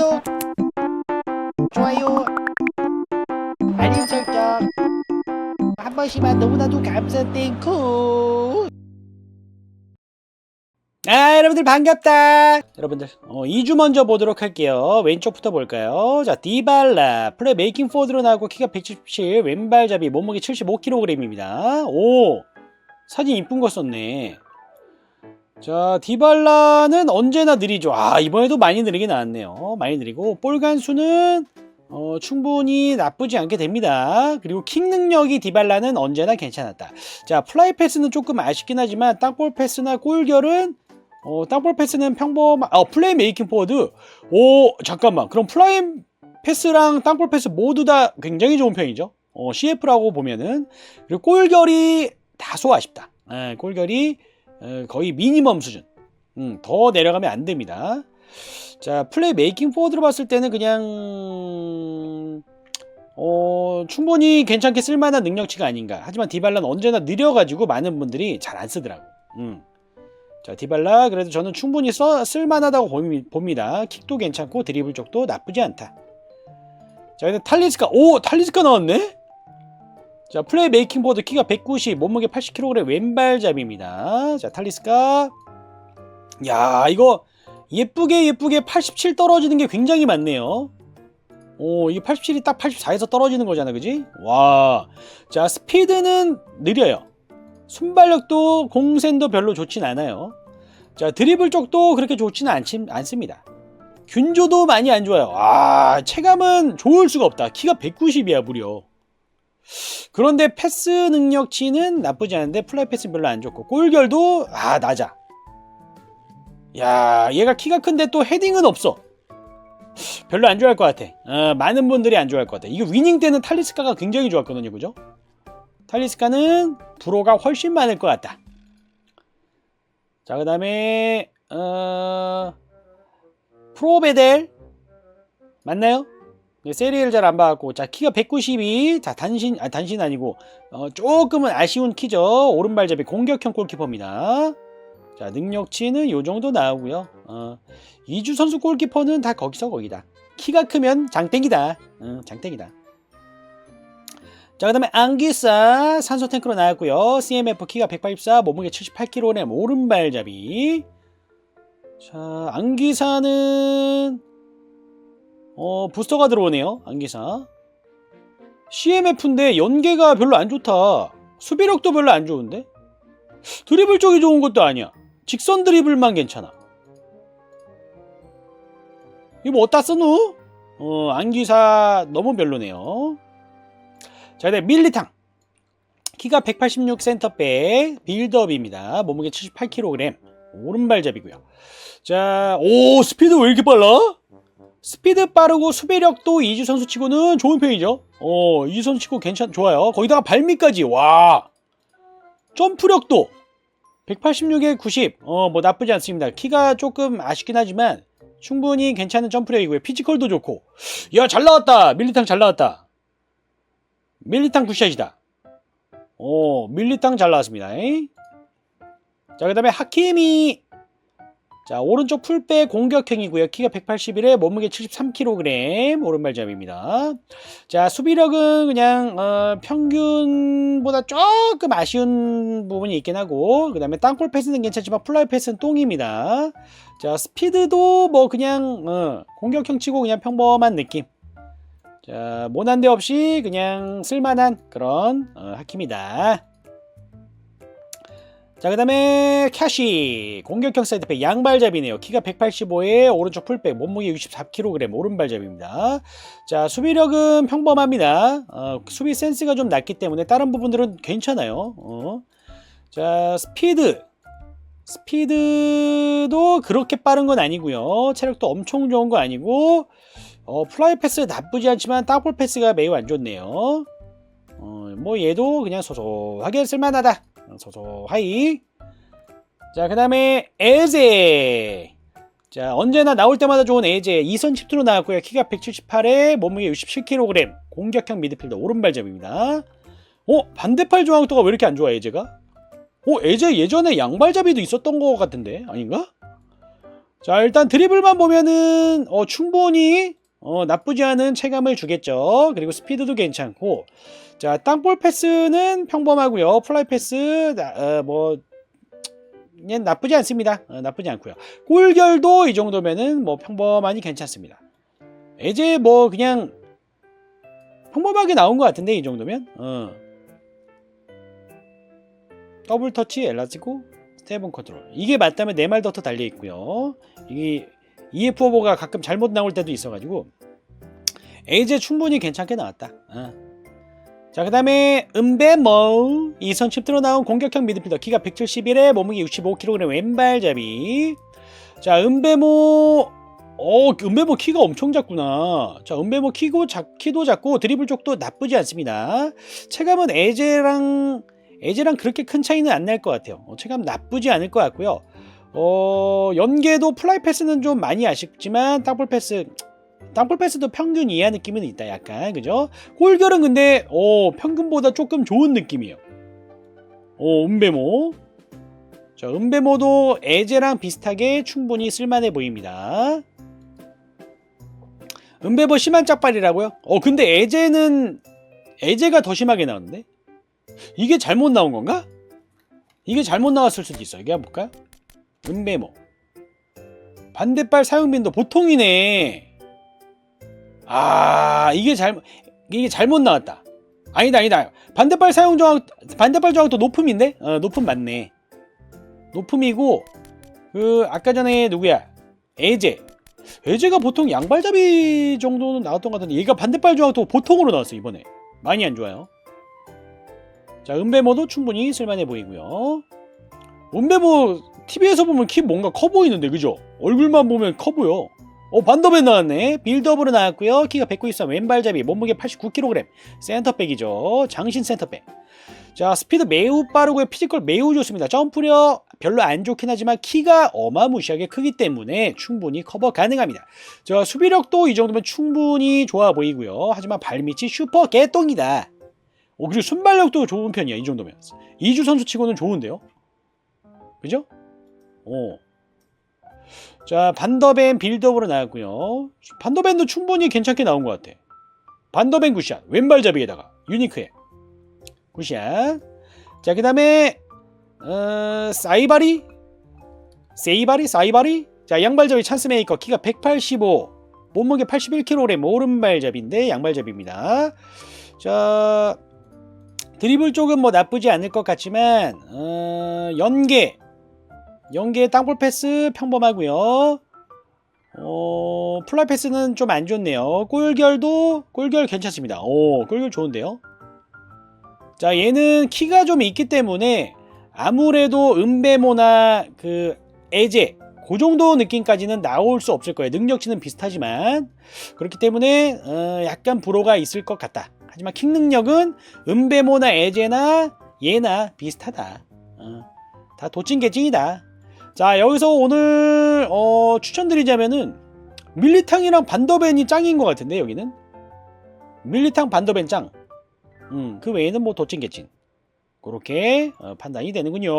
구독, 좋아요, 알림 설정 한 번씩만 너무나도 감사 땡큐. 아 여러분들 반갑다. 여러분들 어, 2주 먼저 보도록 할게요. 왼쪽부터 볼까요? 자 디발라 플레이 메이킹 포드로 나오고 키가 177 왼발잡이 몸무게 75kg입니다. 오 사진 이쁜 거 썼네 자 디발라는 언제나 느리죠 아 이번에도 많이 느리게 나왔네요 많이 느리고 볼 간수는 어, 충분히 나쁘지 않게 됩니다. 그리고 킥 능력이 디발라는 언제나 괜찮았다. 자, 플라이 패스는 조금 아쉽긴 하지만 땅볼 패스나 골결은 어, 땅볼 패스는 평범, 아, 플레이 메이킹 포워드. 오, 잠깐만. 그럼 플라이 패스랑 땅볼 패스 모두 다 굉장히 좋은 편이죠. 어, CF라고 보면은. 그리고 골결이 다소 아쉽다. 예, 골결이 어, 거의 미니멈 수준. 음, 더 내려가면 안 됩니다. 자, 플레이 메이킹 포워드로 봤을 때는 그냥 어, 충분히 괜찮게 쓸만한 능력치가 아닌가. 하지만 디발라는 언제나 느려가지고 많은 분들이 잘 안 쓰더라고. 음. 자, 디발라 그래도 저는 충분히 써, 쓸만하다고 봅니다. 킥도 괜찮고 드리블 쪽도 나쁘지 않다. 자, 근데 탈리스카 오 탈리스카 나왔네. 자, 플레이 메이킹 보드 키가 190, 몸무게 80kg 왼발잡이입니다. 자, 탈리스카. 야, 이거 예쁘게 예쁘게 87 떨어지는 게 굉장히 많네요. 오, 이게 87이 딱 84에서 떨어지는 거잖아, 그지? 와. 자, 스피드는 느려요. 순발력도 공센도 별로 좋진 않아요. 자, 드리블 쪽도 그렇게 좋지는 않지, 않습니다. 균조도 많이 안 좋아요. 아, 체감은 좋을 수가 없다. 키가 190이야, 무려. 그런데 패스 능력치는 나쁘지 않은데 플라이 패스 별로 안 좋고 골결도 아 낮아. 야, 얘가 키가 큰데 또 헤딩은 없어. 별로 안 좋아할 것 같아. 어, 많은 분들이 안 좋아할 것 같아. 이거 위닝 때는 탈리스카가 굉장히 좋았거든요, 그죠? 탈리스카는 불호가 훨씬 많을 것 같다. 자, 그 다음에, 어, 프로베델. 맞나요? 네, 세리를 잘 안 봐갖고. 자, 키가 192. 자, 단신, 아, 단신 아니고, 어, 조금은 아쉬운 키죠. 오른발 잡이 공격형 골키퍼입니다. 자, 능력치는 요 정도 나오고요. 어, 이주 선수 골키퍼는 다 거기서 거기다. 키가 크면 장땡이다. 어, 장땡이다. 자, 그 다음에 안기사 산소 탱크로 나왔고요. CMF 키가 184, 몸무게 78kg 오른발잡이. 자, 안기사는 어, 부스터가 들어오네요. 안기사. CMF인데 연계가 별로 안 좋다. 수비력도 별로 안 좋은데? 드리블 쪽이 좋은 것도 아니야. 직선 드리블만 괜찮아. 이거 뭐 어디다 쓰노? 어, 안기사 너무 별로네요. 자, 그다음 밀리탕. 키가 186 센터백 빌드업입니다. 몸무게 78kg. 오른발잡이고요. 자, 오 스피드 왜 이렇게 빨라? 스피드 빠르고 수비력도 이주 선수 치고는 좋은 편이죠. 어, 이주 선수 치고 괜찮 좋아요. 거기다가 발미까지 와. 점프력도 186에 90. 어, 뭐 나쁘지 않습니다. 키가 조금 아쉽긴 하지만 충분히 괜찮은 점프력이고요. 피지컬도 좋고. 야, 잘 나왔다. 밀리탕 잘 나왔다. 밀리탕 굿샷이다. 오, 밀리탕 잘 나왔습니다. 에이? 자, 그 다음에 하키미. 자, 오른쪽 풀백 공격형이고요. 키가 181에 몸무게 73kg 오른발잡입니다. 자, 수비력은 그냥 어, 평균보다 조금 아쉬운 부분이 있긴 하고 그 다음에 땅볼 패스는 괜찮지만 플라이 패스는 똥입니다. 자, 스피드도 뭐 그냥 어, 공격형 치고 그냥 평범한 느낌. 자, 모난데 없이 그냥 쓸만한 그런 어, 하키입니다. 자, 그 다음에 캐시 공격형 사이드백 양발잡이네요. 키가 185에 오른쪽 풀백 몸무게 64kg 오른발잡이입니다. 자, 수비력은 평범합니다. 어, 수비 센스가 좀 낮기 때문에 다른 부분들은 괜찮아요. 어. 자, 스피드. 스피드도 그렇게 빠른 건 아니고요. 체력도 엄청 좋은 거 아니고 어, 플라이 패스 나쁘지 않지만 땅볼 패스가 매우 안 좋네요. 어, 뭐 얘도 그냥 소소하게 쓸만하다. 어, 소소하이. 자, 그 다음에 에제. 자, 언제나 나올 때마다 좋은 에제. 2선 칩트로 나왔고요. 키가 178에 몸무게 67kg. 공격형 미드필더 오른발잡입니다. 어? 반대팔 조항도가 왜 이렇게 안 좋아, 에제가? 어, 에제 예전에 양발잡이도 있었던 것 같은데? 아닌가? 자 일단 드리블만 보면은 어, 충분히 어, 나쁘지 않은 체감을 주겠죠. 그리고 스피드도 괜찮고 자 땅볼 패스는 평범하고요. 플라이 패스 나, 어, 뭐 나쁘지 않습니다. 어, 나쁘지 않고요. 골결도 이 정도면은 뭐 평범하니 괜찮습니다. 이제 뭐 그냥 평범하게 나온 것 같은데 이 정도면 어. 더블 터치 엘라스티고 스테븐 컨트롤 이게 맞다면 네 말더 달려 있고요. 이게 EF 오버가 가끔 잘못 나올 때도 있어가지고 에이제 충분히 괜찮게 나왔다. 어. 자, 그 다음에 은배모 이선 칩트로 나온 공격형 미드필더 키가 171에 몸무게 65kg 왼발잡이 자, 은배모 어, 은배모 키가 엄청 작구나. 자, 은배모 키고 작, 키도 작고 드리블 쪽도 나쁘지 않습니다. 체감은 에제랑 에제랑 그렇게 큰 차이는 안 날 것 같아요. 어, 체감 나쁘지 않을 것 같고요. 어, 연계도 플라이 패스는 좀 많이 아쉽지만 땅볼 패스 땅볼 패스도 평균 이하 느낌은 있다 약간 그죠? 골결은 근데 어, 평균보다 조금 좋은 느낌이에요. 어, 은배모. 자, 은배모도 에제랑 비슷하게 충분히 쓸만해 보입니다. 은배모 심한 짝발이라고요? 어, 근데 에제는 에제가 더 심하게 나오는데? 이게 잘못 나온 건가? 이게 잘못 나왔을 수도 있어. 이게 볼까요? 은배모. 반대발 사용빈도 보통이네. 아, 이게 잘못, 이게 잘못 나왔다. 아니다, 아니다. 반대발 사용 정확, 반대발 정확도 높음인데? 어, 높음 맞네. 높음이고, 그, 아까 전에 누구야? 에제. 에제가 보통 양발잡이 정도는 나왔던 것 같은데, 얘가 반대발 정확도 보통으로 나왔어, 이번에. 많이 안 좋아요. 자, 은배모도 충분히 쓸만해 보이고요. 은배모 TV에서 보면 키 뭔가 커 보이는데 그죠? 얼굴만 보면 커 보여. 어 반더벤 나왔네. 빌드업으로 나왔고요. 키가 193 왼발잡이 몸무게 89kg 센터백이죠. 장신 센터백. 자 스피드 매우 빠르고요. 피지컬 매우 좋습니다. 점프력 별로 안 좋긴 하지만 키가 어마무시하게 크기 때문에 충분히 커버 가능합니다. 자 수비력도 이 정도면 충분히 좋아 보이고요. 하지만 발밑이 슈퍼 개똥이다. 어, 그리고 순발력도 좋은 편이야, 이 정도면. 이주 선수 치고는 좋은데요? 그죠? 어. 자, 반더벤 빌드업으로 나왔고요. 반더벤도 충분히 괜찮게 나온 것 같아. 반더벤 굿샷. 왼발잡이에다가. 유니크해. 굿샷. 자, 그 다음에, 어, 사이바리? 세이바리? 사이바리? 자, 양발잡이 찬스메이커. 키가 185. 몸무게 81kg 오른발잡인데 양발잡입니다. 자, 드리블 쪽은 뭐 나쁘지 않을 것 같지만 어, 연계 연계 땅볼 패스 평범하고요. 어, 플라이 패스는 좀 안 좋네요. 골결도 골결 괜찮습니다. 오, 골결 좋은데요. 자, 얘는 키가 좀 있기 때문에 아무래도 은배모나 그 에제 그 정도 느낌까지는 나올 수 없을 거예요. 능력치는 비슷하지만 그렇기 때문에 어, 약간 불호가 있을 것 같다. 하지만 킥 능력은 은배모나 에제나 얘나 비슷하다. 어, 다 도찐 개찐이다. 자 여기서 오늘 어, 추천드리자면은 밀리탕이랑 반더벤이 짱인 것 같은데 여기는 밀리탕 반더벤 짱. 음, 그 외에는 뭐 도찐개찐. 그렇게 어, 판단이 되는군요.